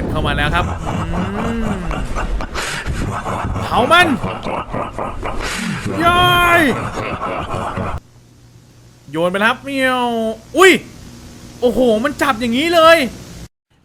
ดเข้ามาแล้วครับอืมเผามันยายโยนไปแล้วครับเมียว อุ้ย โอ้โห มันจับอย่างนี้เลย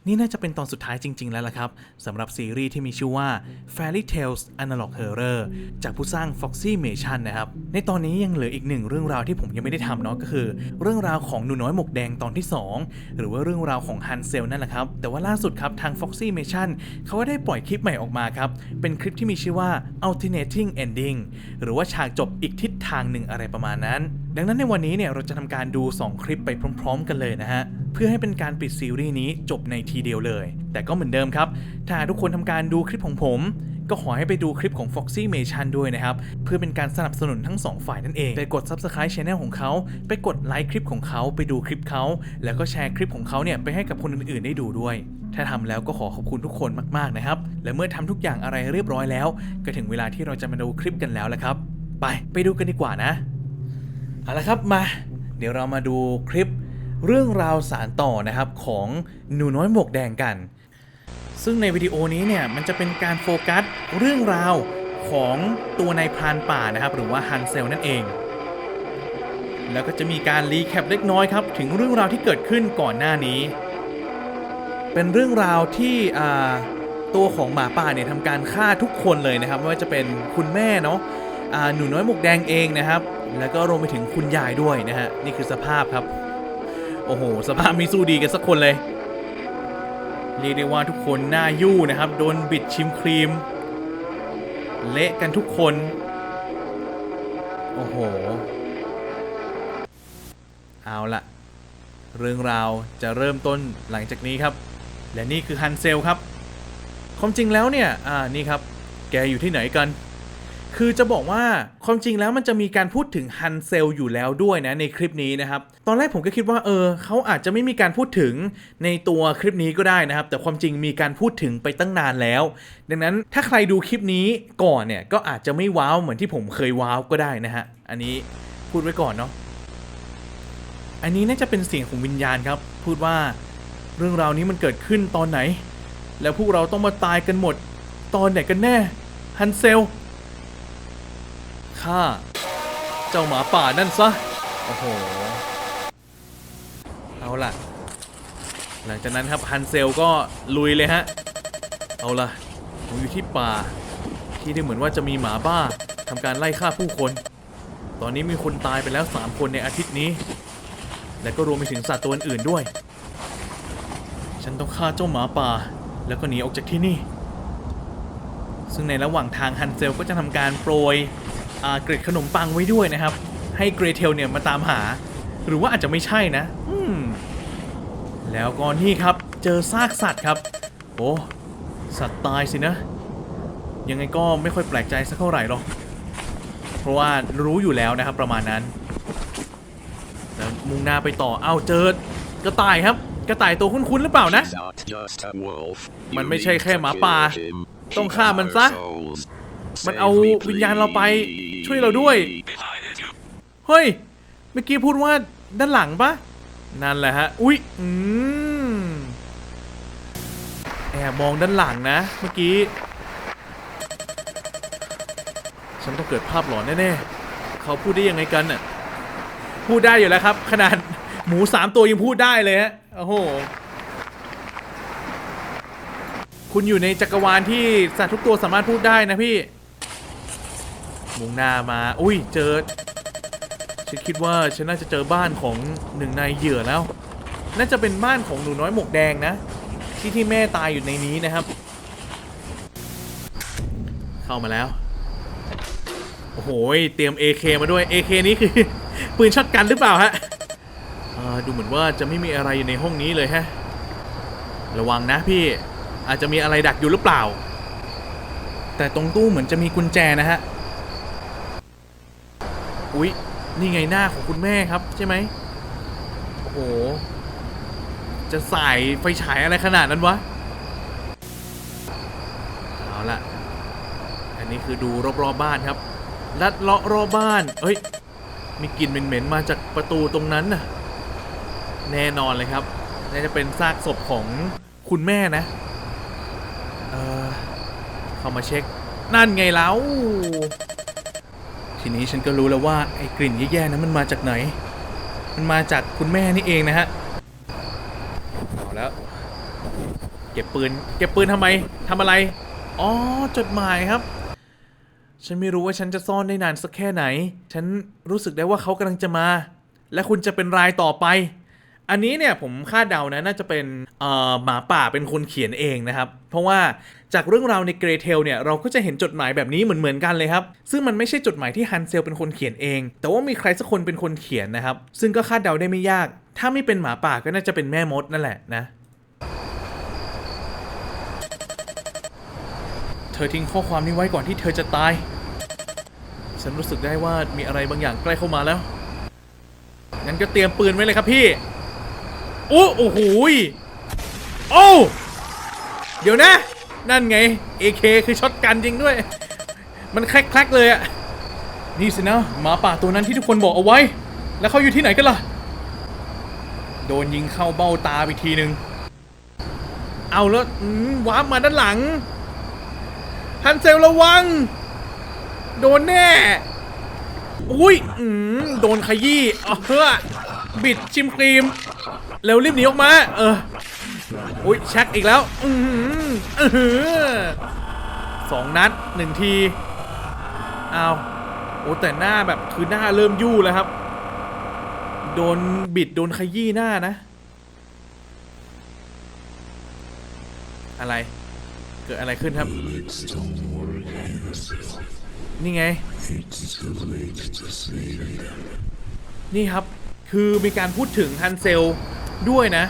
นี่น่าจะเป็นตอนสุดท้ายจริง ๆ แล้วล่ะครับสำหรับซีรีส์ที่มีชื่อว่า Fairy Tales Analog Horror จากผู้สร้าง Foxy Mation นะครับ ในตอนนี้ยังเหลืออีกหนึ่งเรื่องราวที่ผมยังไม่ได้ทำเนาะก็คือ เรื่องราวของหนูน้อยหมวกแดงตอนที่ 2 หรือว่าเรื่องราวของฮันเซลนั่นแหละครับ แต่ว่าล่าสุดครับทาง Foxy Mation เขาก็ได้ปล่อยคลิปใหม่ออกมาครับ เป็นคลิปที่มีชื่อว่า Alternating Ending หรือว่าฉากจบอีกทิศทางหนึ่งอะไรประมาณนั้น ดังนั้นในวันนี้เนี่ยเราจะทำการดู 2 คลิปไปพร้อม ๆ กันเลยนะฮะ เพื่อให้เป็นการปิดซีรีส์นี้จบในทีเดียวเลย แต่ก็เหมือนเดิมครับ ถ้าทุกคนทำการดูคลิปของผม ก็ขอให้ไปดูคลิปของ Foxy Mation ด้วยนะครับ เพื่อเป็นการสนับสนุนทั้ง 2 ฝ่ายนั่นเอง ไปกด Subscribe Channel ของเขา ไปกดไลค์คลิปของเขาไปดูคลิปเขา แล้วก็แชร์คลิปของเขาเนี่ยไปให้กับคนอื่นๆได้ดูด้วย ถ้าทำแล้วก็ขอขอบคุณทุกคนมากๆนะครับ และเมื่อทำทุกอย่างอะไรเรียบร้อยแล้ว ก็ถึงเวลาที่เราจะมาดูคลิปกันแล้วละครับ ไปไปดูกันดีกว่านะเอาละครับมา เดี๋ยวเรามาดูคลิป เรื่องราวสารต่อนะครับของหนูน้อยหมวกแดงกัน ซึ่งในวิดีโอนี้เนี่ยมันจะเป็นการโฟกัสเรื่องราวของตัวนายพรานป่านะครับหรือว่าฮันเซลนั่นเอง แล้วก็จะมีการรีแคปเล็กน้อยครับถึงเรื่องราวที่เกิดขึ้นก่อนหน้านี้ เป็นเรื่องราวที่ตัวของหมาป่าเนี่ยทำการฆ่าทุกคนเลยนะครับไม่ว่าจะเป็นคุณแม่เนาะหนูน้อยหมวกแดงเองนะครับ แล้วก็รวมไปถึงคุณยายด้วยนะฮะนี่คือสภาพครับ โอ้โห สภาพไม่สู้ดีกันสักคนเลย เรียกได้ว่าทุกคนหน้ายู่นะครับ โดนบิดชิมครีม เละกันทุกคน โอ้โห เอาละเรื่องราวจะเริ่มต้นหลังจากนี้ครับ และนี่คือฮันเซลครับความจริงแล้วเนี่ย อ่า นี่ครับ แกอยู่ที่ไหนกัน คือจะบอกว่าความจริงแล้วมันจะมีการพูดถึงฮันเซลอยู่แล้วด้วยนะในคลิปนี้นะครับ ตอนแรกผมก็คิดว่าเออเขาอาจจะไม่มีการพูดถึงในตัวคลิปนี้ก็ได้นะครับ แต่ความจริงมีการพูดถึงไปตั้งนานแล้ว ดังนั้นถ้าใครดูคลิปนี้ก่อนเนี่ยก็อาจจะไม่ว้าวเหมือนที่ผมเคยว้าวก็ได้นะฮะอันนี้พูดไว้ก่อนเนาะอันนี้น่าจะเป็นเสียงของวิญญาณครับ พูดว่าเรื่องราวนี้มันเกิดขึ้นตอนไหน แล้วพวกเราต้องมาตายกันหมด ตอนไหนกันแน่ฮันเซล ฆ่า เจ้าหมาป่านั่นซะ โอ้โห เอาล่ะ หลังจากนั้นครับฮันเซลก็ลุยเลยฮะ เอาล่ะผมอยู่ที่ป่า ที่ได้เหมือนว่าจะมีหมาบ้าทำการไล่ฆ่าผู้คน ตอนนี้มีคนตายไปแล้ว 3 คนในอาทิตย์นี้ และก็รวมไปถึงสัตว์ตัวอื่นด้วย ฉันต้องฆ่าเจ้าหมาป่า แล้วก็หนีออกจากที่นี่ ซึ่งในระหว่างทางฮันเซลก็จะทำการโปรย เกร็ดขนมปังไว้ด้วยนะครับ ให้เกรเทลเนี่ยมาตามหา หรือว่าอาจจะไม่ใช่นะ อืมแล้วก็นี่ครับเจอซากสัตว์ครับ โอ้สัตว์ตายสินะ ยังไงก็ไม่ค่อยแปลกใจสักเท่าไหร่หรอกเพราะว่ารู้อยู่แล้วนะครับประมาณนั้นแล้วมุ่งหน้าไปต่อเอ้าเจอกระต่ายครับ กระต่ายตัวคุ้นๆหรือเปล่านะ มันไม่ใช่แค่หมาป่า ต้องฆ่ามันซะ มันเอาวิญญาณเราไปช่วยเราด้วย เฮ้ย เมื่อกี้พูดว่าด้านหลังปะนั่นแหละฮะ อุ๊ย อืมแอบมองด้านหลังนะ เมื่อกี้ ฉันต้องเกิดภาพหลอนแน่ๆ เขาพูดได้ยังไงกันน่ะ พูดได้อยู่แล้วครับ ขนาดหมูสามตัวยังพูดได้เลยฮะ โอ้โห คุณอยู่ในจักรวาลที่สัตว์ทุกตัวสามารถพูดได้นะพี่ มุ่งหน้ามา อุ้ย เจอ ฉันคิดว่าฉันน่าจะเจอบ้านของหนึ่งในเหยื่อแล้ว น่าจะเป็นบ้านของหนูน้อยหมวกแดงนะ ที่ที่แม่ตายอยู่ในนี้นะครับ เข้ามาแล้ว โอ้โห เตรียม AK มาด้วย AK นี้คือ ปืนช็อตกันหรือเปล่าฮะดูเหมือนว่าจะไม่มีอะไรอยู่ในห้องนี้เลยฮะ ระวังนะพี่ อาจจะมีอะไรดักอยู่หรือเปล่า แต่ตรงตู้เหมือนจะมีกุญแจนะฮะ อุ๊ย นี่ไงหน้าของคุณแม่ครับใช่ไหมโอ้โห จะใส่ไฟฉายอะไรขนาดนั้นวะ เอาละอันนี้คือดูรอบๆบ้านครับ ลัดเลาะรอบบ้าน เอ้ย มีกลิ่นเหม็นๆมาจากประตูตรงนั้นน่ะ แน่นอนเลยครับ น่าจะเป็นซากศพของคุณแม่นะ เออเข้ามาเช็ค นั่นไงแล้ว ทีนี้ฉันก็รู้แล้วว่าไอ้กลิ่นแย่ๆนั้นมันมาจากไหน มันมาจากคุณแม่นี่เองนะฮะเอาแล้ว เก็บปืน เก็บปืนทำไมทำอะไร อ๋อ จดหมายครับ ฉันไม่รู้ว่าฉันจะซ่อนได้นานสักแค่ไหน ฉันรู้สึกได้ว่าเขากำลังจะมา และคุณจะเป็นรายต่อไป อันนี้เนี่ยผมคาดเดานะน่าจะเป็นหมาป่าเป็นคนเขียนเองนะครับ เพราะว่าจากเรื่องราวในเกรเทลเนี่ยเราก็จะเห็นจดหมายแบบนี้เหมือนเหมือนๆกันเลยครับ ซึ่งมันไม่ใช่จดหมายที่ฮันเซลเป็นคนเขียนเอง แต่ว่ามีใครสักคนเป็นคนเขียนนะครับ ซึ่งก็คาดเดาได้ไม่ยาก ถ้าไม่เป็นหมาป่าก็น่าจะเป็นแม่มดนั่นแหละนะเธอทิ้งข้อความนี้ไว้ก่อนที่เธอจะตาย ฉันรู้สึกได้ว่ามีอะไรบางอย่างใกล้เข้ามาแล้วงั้นก็เตรียมปืนไว้เลยครับพี่ โอ้โอ้โหโอ้เดี๋ยวนะ นั่นไง AK คือช็อตกันจริงด้วย มันแคลกๆเลยอะนี่สินะหมาป่าตัวนั้นที่ทุกคนบอกเอาไว้ แล้วเขาอยู่ที่ไหนกันล่ะ โดนยิงเข้าเบ้าตาไปทีนึง เอาแล้ววาร์ปมาด้านหลัง ฮันเซลระวัง โดนแน่ อุ้ยอืมโดนขยี้เอเฮ้อบิดชิมครีม เร็วรีบหนีออกมา เออ อุ้ยชักอีกแล้ว อือหือสองนัดหนึ่งที เอาโอ้แต่หน้าแบบคือหน้าเริ่มยู่แล้วครับ โดนบิดโดนขยี้หน้านะ อะไร เกิดอะไรขึ้นครับ นี่ไง นี่ครับ คือมีการพูดถึงฮันเซล ด้วยนะ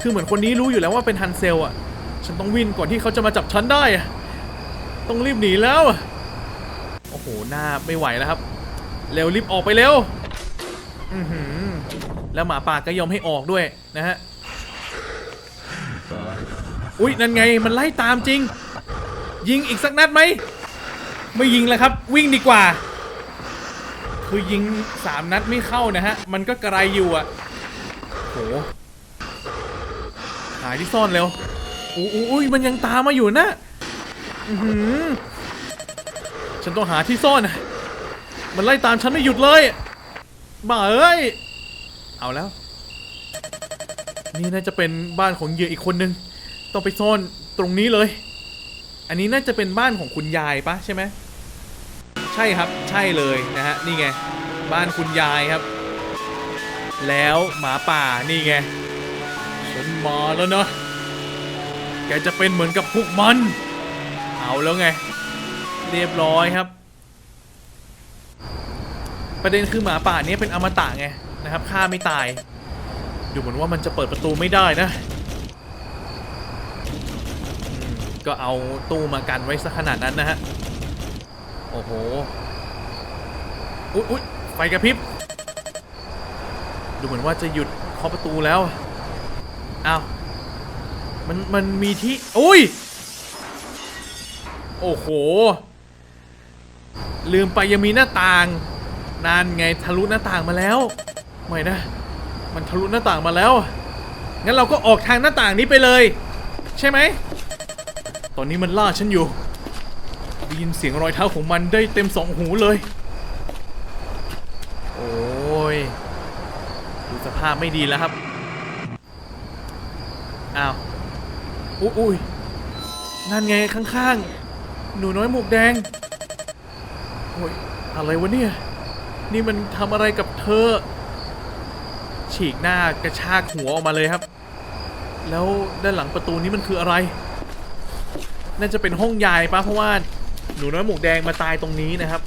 คือเหมือนคนนี้รู้อยู่แล้วว่าเป็นฮันเซลอะ ฉันต้องวิ่งก่อนที่เขาจะมาจับฉันได้ ต้องรีบหนีแล้ว โอ้โห หน้าไม่ไหวแล้วครับ เร็วรีบออกไปเร็ว อือหือ แล้วหมาป่าก็ยอมให้ออกด้วยนะฮะ อุ๊ย นั่นไง มันไล่ตามจริง ยิงอีกสักนัดไหม ไม่ยิงแล้วครับ วิ่งดีกว่า คือยิงสามนัดไม่เข้านะฮะ มันก็กระไรอยู่อะโห หายที่ซ่อนเร็วอยอยอุ้ยมันยังตามมาอยู่นะอือฉันต้องหาที่ซ่อนอะมันไล่ตามฉันไม่หยุดเลย บ้าเอ้ย เอาแล้ว นี่น่าจะเป็นบ้านของเหยื่ออีกคนนึง ต้องไปซ่อนตรงนี้เลย อันนี้น่าจะเป็นบ้านของคุณยายปะใช่ไหม ใช่ครับ ใช่เลยนะฮะ นี่ไง บ้านคุณยายครับ แล้วหมาป่านี่ไง ฉันมาแล้วเนะ แกจะเป็นเหมือนกับพวกมัน เอาแล้วไง เรียบร้อยครับ ประเด็นคือหมาป่านี้เป็นอมตะไงนะครับฆ่าไม่ตาย ดูเหมือนว่ามันจะเปิดประตูไม่ได้นะก็เอาตู้มากันไว้ซะขนาดนั้นนะฮะ โอ้โห อุ๊ยอุ๊ยไฟกระพริบ ดูเหมือนว่าจะหยุดเคาะประตูแล้ว อ้าว มัน มันมีที่อุ้ย โอ้โห ลืมไปยังมีหน้าต่างนั่นไงทะลุหน้าต่างมาแล้ว ไม่นะ มันทะลุหน้าต่างมาแล้ว งั้นเราก็ออกทางหน้าต่างนี้ไปเลย ใช่ไหม ตอนนี้มันล่าฉันอยู่ได้ยินเสียงรอยเท้าของมันได้เต็มสองหูเลย โอ้ยดูสภาพไม่ดีแล้วครับ อ้าว อุ๊ยอุ้ยนั่นไงข้างๆ หนูน้อยหมวกแดง โอ้ย อะไรวะเนี่ย นี่มันทำอะไรกับเธอ ฉีกหน้ากระชากหัวออกมาเลยครับ แล้วด้านหลังประตูนี้มันคืออะไร น่าจะเป็นห้องยายปะเพราะว่าหนูน้อยหมวกแดงมาตายตรงนี้นะครับ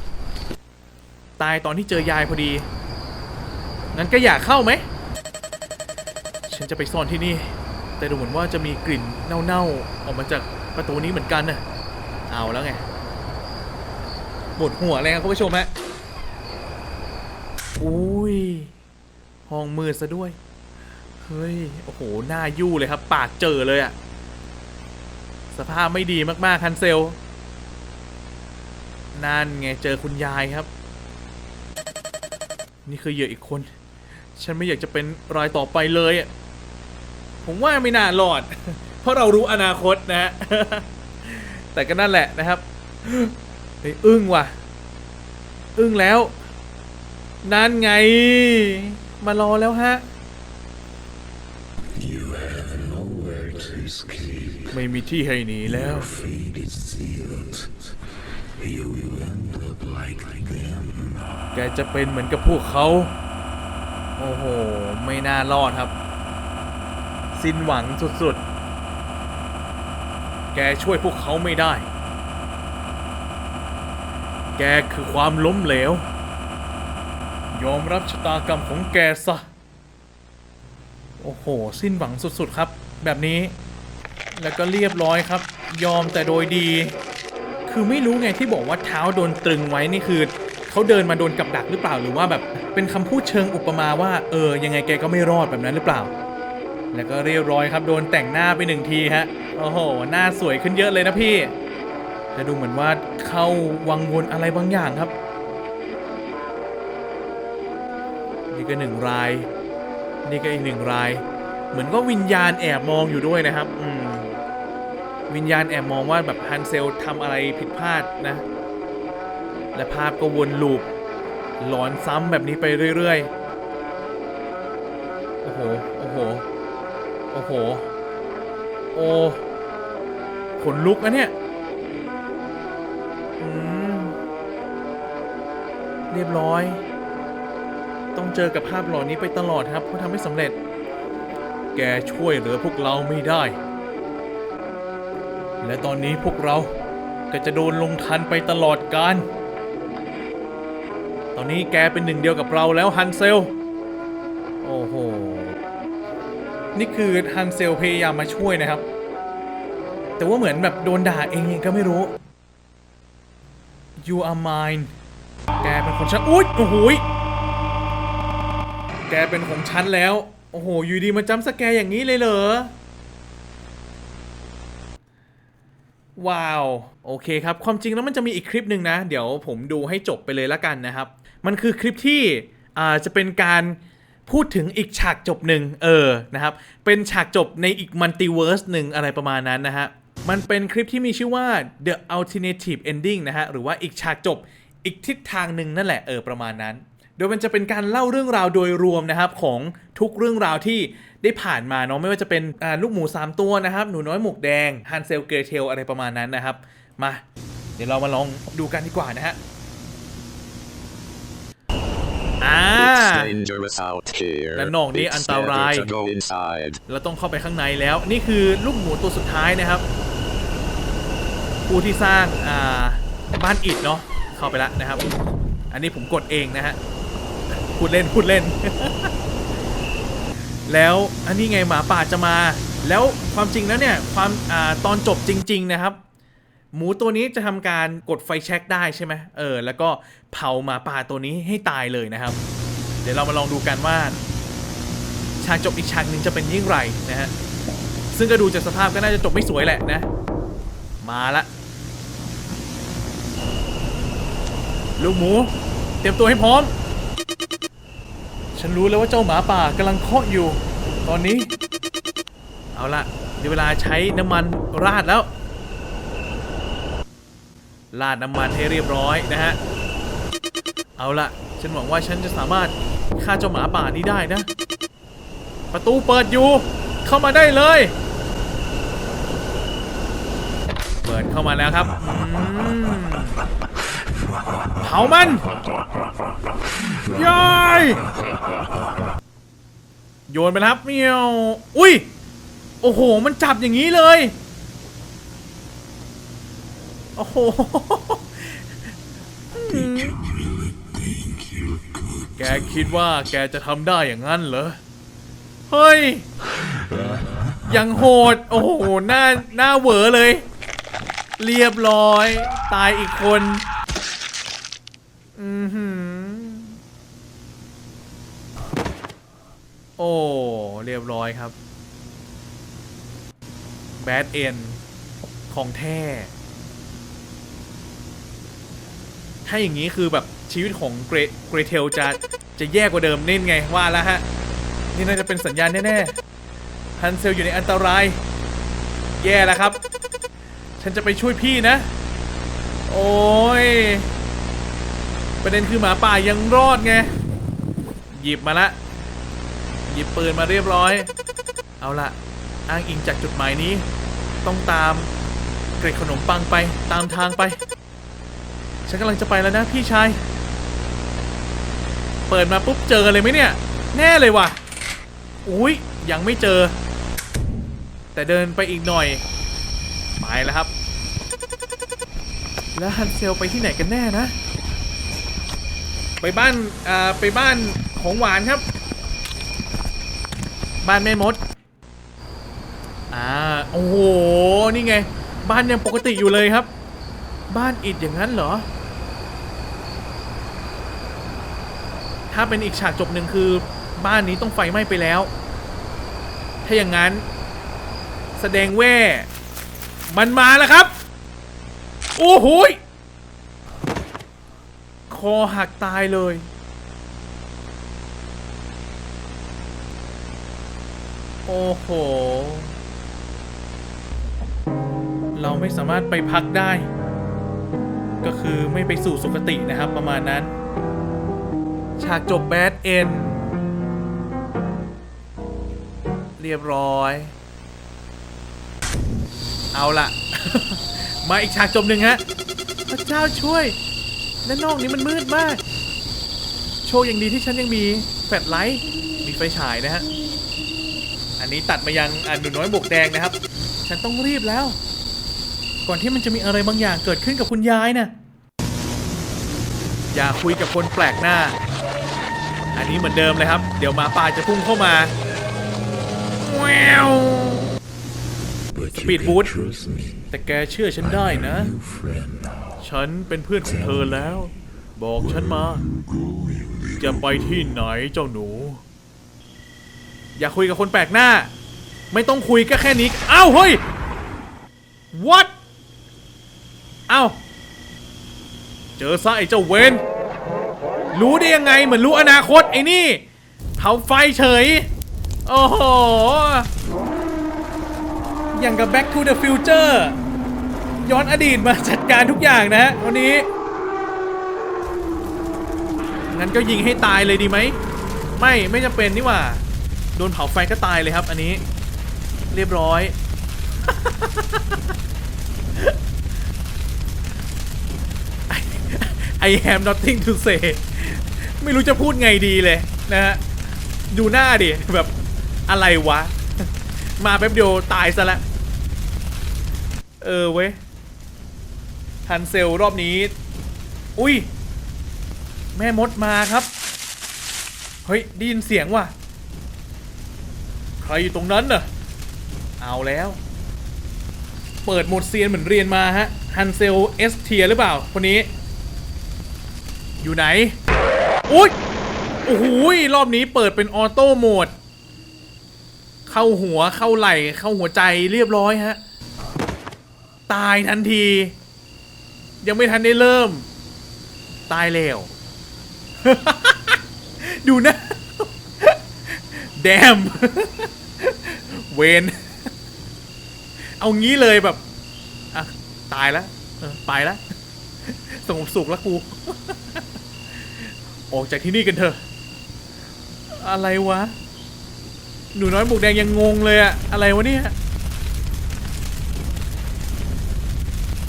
ตายตอนที่เจอยายพอดี งั้นก็อยากเข้าไหม ฉันจะไปซ่อนที่นี่ แต่ดูเหมือนว่าจะมีกลิ่นเน่าๆออกมาจากประตูนี้เหมือนกันน่ะเอาแล้วไงหมดหัวเลยครับคุณผู้ชมฮะอุ้ยห้องมืดซะด้วย เฮ้ย โอ้โห หน้ายู่เลยครับ ปากเจอเลยอะสภาพไม่ดีมากๆ คันเซล นั่นไง เจอคุณยายครับ นี่คือเหยื่ออีกคน ฉันไม่อยากจะเป็นรายต่อไปเลยอะ ผมว่าไม่น่ารอด เพราะเรารู้อนาคตนะฮะแต่ก็นั่นแหละนะครับเฮ้อึ้งว่ะ อึ้งแล้ว นั่นไง มารอแล้วฮะ ไม่มีที่ให้หนีแล้ว You will end up like them. แกจะเป็นเหมือนกับพวกเขา โอ้โห ไม่น่ารอดครับ สิ้นหวังสุดๆ แกช่วยพวกเขาไม่ได้ แกคือความล้มเหลว ยอมรับชะตากรรมของแกซะ โอ้โห สิ้นหวังสุดๆครับ แบบนี้ แล้วก็เรียบร้อยครับ ยอมแต่โดยดี คือไม่รู้ไงที่บอกว่าเท้าโดนตรึงไว้นี่คือเขาเดินมาโดนกับดักหรือเปล่าหรือว่าแบบเป็นคำพูดเชิงอุปมาว่า เออ ยังไงแกก็ไม่รอดแบบนั้นหรือเปล่า แล้วก็เรียบร้อยครับโดนแต่งหน้าไปหนึ่งทีฮะโอ้โหหน้าสวยขึ้นเยอะเลยนะพี่แต่ดูเหมือนว่าเข้าวังวนอะไรบางอย่างครับ นี่ก็หนึ่งราย นี่ก็อีกหนึ่งราย เหมือนก็วิญญาณแอบมองอยู่ด้วยนะครับอืมวิญญาณแอบมองว่าแบบฮันเซลทำอะไรผิดพลาดนะ และภาพก็วนลูปหลอนซ้ำแบบนี้ไปเรื่อยๆ โอ้โห โอ้โห อ้โห โอ้ขนลุกนะเนี่ยอืมเรียบร้อย ต้องเจอกับภาพหลอนนี้ไปตลอดครับเพราะทำไม่สำเร็จ แกช่วยเหลือพวกเราไม่ได้ และตอนนี้พวกเราก็จะโดนลงทันไปตลอดกาลตอนนี้แกเป็นหนึ่งเดียวกับเราแล้วฮันเซล โอ้โห นี่คือฮันเซลพยายามมาช่วยนะครับ แต่ว่าเหมือนแบบโดนด่าเองก็ไม่รู้ you are mine แกเป็นของฉันอุ๊ยโอ้โหแกเป็นของฉันแล้ว โอ้โห อยู่ดีมาจำสแกร์อย่างนี้เลยเหรอ ว้าว โอเคครับ ความจริงแล้วมันจะมีอีกคลิปหนึ่งนะ เดี๋ยวผมดูให้จบไปเลยละกันนะครับ มันคือคลิปที่อ่าจะเป็นการ พูดถึงอีกฉากจบหนึ่งเออนะครับ เป็นฉากจบในอีกมัลติเวิร์สหนึ่งอะไรประมาณนั้นนะฮะ มันเป็นคลิปที่มีชื่อว่า The Alternative Ending นะฮะ หรือว่าอีกฉากจบอีกทิศทางหนึ่งนั่นแหละเออประมาณนั้น โดยมันจะเป็นการเล่าเรื่องราวโดยรวมนะครับของทุกเรื่องราวที่ได้ผ่านมาเนาะไม่ว่าจะเป็นลูกหมู 3 ตัวนะครับ หนูน้อยหมวกแดงฮันเซลเกรเทลอะไรประมาณนั้นนะครับ มา เดี๋ยวเรามาลองดูกันดีกว่านะฮะ อ่า It's dangerous out here. และนอกนี้ It's อันตราย better to go inside. เราต้องเข้าไปข้างในแล้ว นี่คือลูกหมูตัวสุดท้ายนะครับ ผู้ที่สร้างอ่าบ้านอิฐเนาะเข้าไปแล้วนะครับ อันนี้ผมกดเองนะฮะพูดเล่นพูดเล่น แล้วอันนี้ไงหมาป่าจะมา แล้วความจริงแล้วเนี่ยความอ่าตอนจบจริง ๆ นะครับ หมูตัวนี้จะทำการกดไฟแช็กได้ใช่ไหมเออ แล้วก็เผาหมาป่าตัวนี้ให้ตายเลยนะครับ เดี๋ยวเรามาลองดูกันว่า ฉากจบอีกฉากหนึ่งจะเป็นยิ่งไรนะฮะ ซึ่งก็ดูจากสภาพก็น่าจะจบไม่สวยแหละนะ มาละ ลูกหมู เตรียมตัวให้พร้อม ฉันรู้แล้วว่าเจ้าหมาป่ากำลังเคาะอยู่ ตอนนี้ เอาละเดี๋ยวเวลาใช้น้ำมันราดแล้ว ราดน้ำมันให้เรียบร้อยนะฮะ เอาละฉันหวังว่าฉันจะสามารถฆ่าเจ้าหมาป่านี้ได้นะ ประตูเปิดอยู่ เข้ามาได้เลย เปิดเข้ามาแล้วครับเผามันยายโยนไปครับเมียว อุ้ย โอ้โห มันจับอย่างนี้เลย โอ้โห แกคิดว่าแกจะทำได้อย่างนั้นเหรอ เฮ้ย ยังโหด โอ้โห หน้า หน้าเหวอเลย เรียบร้อย ตายอีกคน อือหือ โอ้ เรียบร้อยครับ แบดเอ็น ของแท้ ถ้าอย่างนี้คือแบบชีวิตของเกรเกรเทลจะจะแย่กว่าเดิมเน่นไงว่าแล้วฮะ นี่น่าจะเป็นสัญญาณแน่ๆฮันเซลอยู่ในอันตราย แย่แล้วครับ ฉันจะไปช่วยพี่นะ โอ้ยประเด็นคือหมาป่ายังรอดไง หยิบมาละ หยิบปืนมาเรียบร้อย เอาละอ้างอิงจากจุดหมายนี้ ต้องตามเกร็ดขนมปังไปตามทางไป ฉันกำลังจะไปแล้วนะพี่ชาย เปิดมาปุ๊บเจอเลยไหมเนี่ย แน่เลยว่ะ อุ้ยยังไม่เจอ แต่เดินไปอีกหน่อย ไปแล้วครับ แล้วฮันเซลไปที่ไหนกันแน่นะ ไปบ้านอ่าไปบ้านของหวานครับ บ้านแม่มด อ่า โอ้โห นี่ไง บ้านยังปกติอยู่เลยครับ บ้านอิดอย่างนั้นเหรอ ถ้าเป็นอีกฉากจบหนึ่งคือบ้านนี้ต้องไฟไหม้ไปแล้ว ถ้าอย่างนั้น แสดงแว่มันมาแล้วครับ โอ้โหคอหักตายเลย โอ้โห เราไม่สามารถไปพักได้ ก็คือไม่ไปสู่สุคตินะครับประมาณนั้น ฉากจบแบดเอ็น เรียบร้อย เอาละมาอีกฉากจบหนึ่งฮะ พระเจ้าช่วยด้านนอกนี้มันมืดมาก โชคยังดีที่ฉันยังมีแฟลชไลท์มีไฟฉายนะฮะ อันนี้ตัดมายังอันหนูน้อยบวกแดงนะครับ ฉันต้องรีบแล้ว ก่อนที่มันจะมีอะไรบางอย่างเกิดขึ้นกับคุณยายนะ่ะอย่าคุยกับคนแปลกหน้า อันนี้เหมือนเดิมเลยครับ เดี๋ยวหมาป่าจะพุ่งเข้ามาแวว But Speed you can boot. trust me. แต่แกเชื่อฉันได้นะ New friend now. ฉันเป็นเพื่อนของเธอแล้ว บอกฉันมา จะไปที่ไหนเจ้าหนู อย่าคุยกับคนแปลกหน้า ไม่ต้องคุยก็แค่นี้อ้าวเฮ้ย what อ้าว เจอซะไอ้เจ้าเวน รู้ได้ยังไงเหมือนรู้อนาคตไอ้นี่เผาไฟเฉย โอ้โห อย่างกับ Back to the Future ย้อนอดีตมาจัดการทุกอย่างนะฮะวันนี้ งั้นก็ยิงให้ตายเลยดีไหม ไม่ไม่จำเป็นนี่หว่า โดนเผาไฟก็ตายเลยครับอันนี้ เรียบร้อย I have nothing to say ไม่รู้จะพูดไงดีเลยนะฮะดูหน้าดิแบบอะไรวะ มาแป๊บเดียวตายซะละเออเว้ยฮันเซลรอบนี้ อุ้ย แม่มดมาครับ เฮ้ยได้ยินเสียงว่ะ ใครอยู่ตรงนั้นน่ะ เอาแล้ว เปิดหมดเซียนเหมือนเรียนมาฮะฮันเซลเอสเทียหรือเปล่า คนนี้ อยู่ไหน อุ้ยโอ้โหรอบนี้เปิดเป็นออโต้โหมด เข้าหัวเข้าไหล่เข้าหัวใจเรียบร้อยฮะ ตายทันที ยังไม่ทันได้เริ่ม ตายแล้ว ดูนะ แดม เวนเอางี้เลยแบบอะตายแล้วไปแล้วสงบสุขแล้วกู ออกจากที่นี่กันเถอะ อะไรวะ หนูน้อยหมูกแดงยังงงเลยอะอะไรวะเนี่ย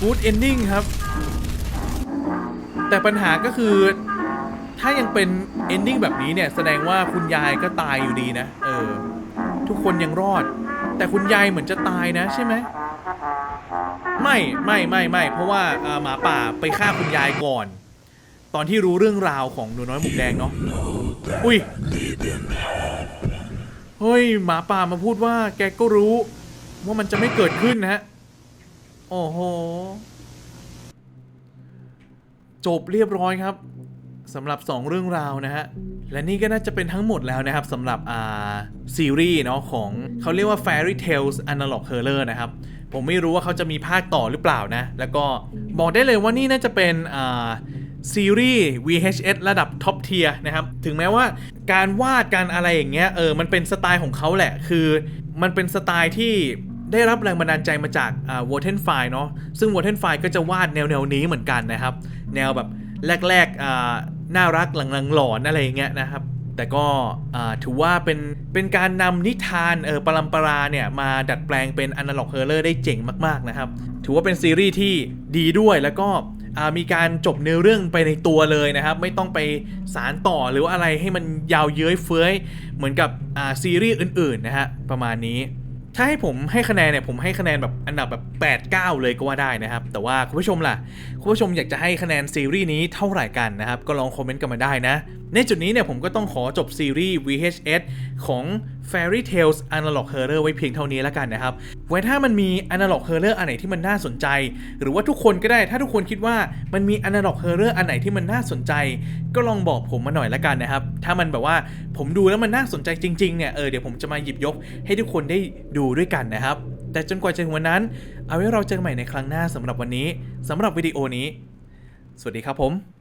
Good ending ครับ แต่ปัญหาก็คือ ถ้ายังเป็น ending แบบนี้เนี่ย แสดงว่าคุณยายก็ตายอยู่ดีนะ เออ ทุกคนยังรอด แต่คุณยายเหมือนจะตายนะใช่ไหมไม่ไม่ไม่ไม่เพราะว่าหมาป่าไปฆ่าคุณยายก่อน ตอนที่รู้เรื่องราวของหนูน้อยหมูแดงเนาะอุ้ยเฮ้ยหมาป่ามาพูดว่าแกก็รู้ ว่ามันจะไม่เกิดขึ้นนะฮะโอ้โหจบเรียบร้อยครับสำหรับ 2 เรื่องราวนะฮะ และนี่ก็น่าจะเป็นทั้งหมดแล้วนะครับสำหรับอ่าซีรีส์เนาะของเขาเรียกว่า Fairy Tales Analog Horror นะครับ ผมไม่รู้ว่าเขาจะมีภาคต่อหรือเปล่านะ แล้วก็บอกได้เลยว่านี่น่าจะเป็นอ่า ซีรีส์ VHS ระดับท็อปเทียนะครับ ถึงแม้ว่าการวาดการอะไรอย่างเงี้ยเออมันเป็นสไตล์ของเขาแหละ คือมันเป็นสไตล์ที่ได้รับแรงบันดาลใจมาจากอ่าวอเทนไฟเนาะซึ่งวอเทนไฟก็จะวาดแนวแนวนี้เหมือนกันนะครับ แนวแบบแรกๆอ่าน่ารักหลังๆหลอนอะไรอย่างเงี้ยนะครับ แต่ก็อ่าถือว่าเป็นเป็นการนำนิทานเออปรัมปราเนี่ย มาดัดแปลงเป็นอนาล็อกเฮอร์เลอร์ได้เจ๋งมากๆนะครับ ถือว่าเป็นซีรีส์ที่ดีด้วยแล้วก็ มีการจบเนื้อเรื่องไปในตัวเลยนะครับ ไม่ต้องไปสารต่อหรือว่าอะไรให้มันยาวเย้ยเฟ้ยเหมือนกับซีรีส์อื่นๆนะฮะประมาณนี้ ถ้าให้ผมให้คะแนนเนี่ยผมให้คะแนนแบบอันดับแบบ 8 9 เลยก็ว่าได้นะครับ แต่ว่าคุณผู้ชมล่ะ คุณผู้ชมอยากจะให้คะแนนซีรีส์นี้เท่าไหร่กันนะครับ ก็ลองคอมเมนต์กันมาได้นะในจุดนี้เนี่ยผมก็ต้องขอจบซีรีส์ VHS ของ Fairy Tales Analog Horror ไว้เพียงเท่านี้แล้วกันนะครับ ไว้ถ้ามันมี Analog Horror อันไหนที่มันน่าสนใจ หรือว่าทุกคนก็ได้ ถ้าทุกคนคิดว่ามันมี Analog Horror อันไหนที่มันน่าสนใจ ก็ลองบอกผมมาหน่อยละกันนะครับ ถ้ามันแบบว่าผมดูแล้วมันน่าสนใจจริงๆเนี่ย เออเดี๋ยวผมจะมาหยิบยกให้ทุกคนได้ดูด้วยกันนะครับ แต่จนกว่าจะถึงวันนั้น เอาไว้เราเจอกันใหม่ในครั้งหน้าสำหรับวันนี้สำหรับวิดีโอนี้ สวัสดีครับผม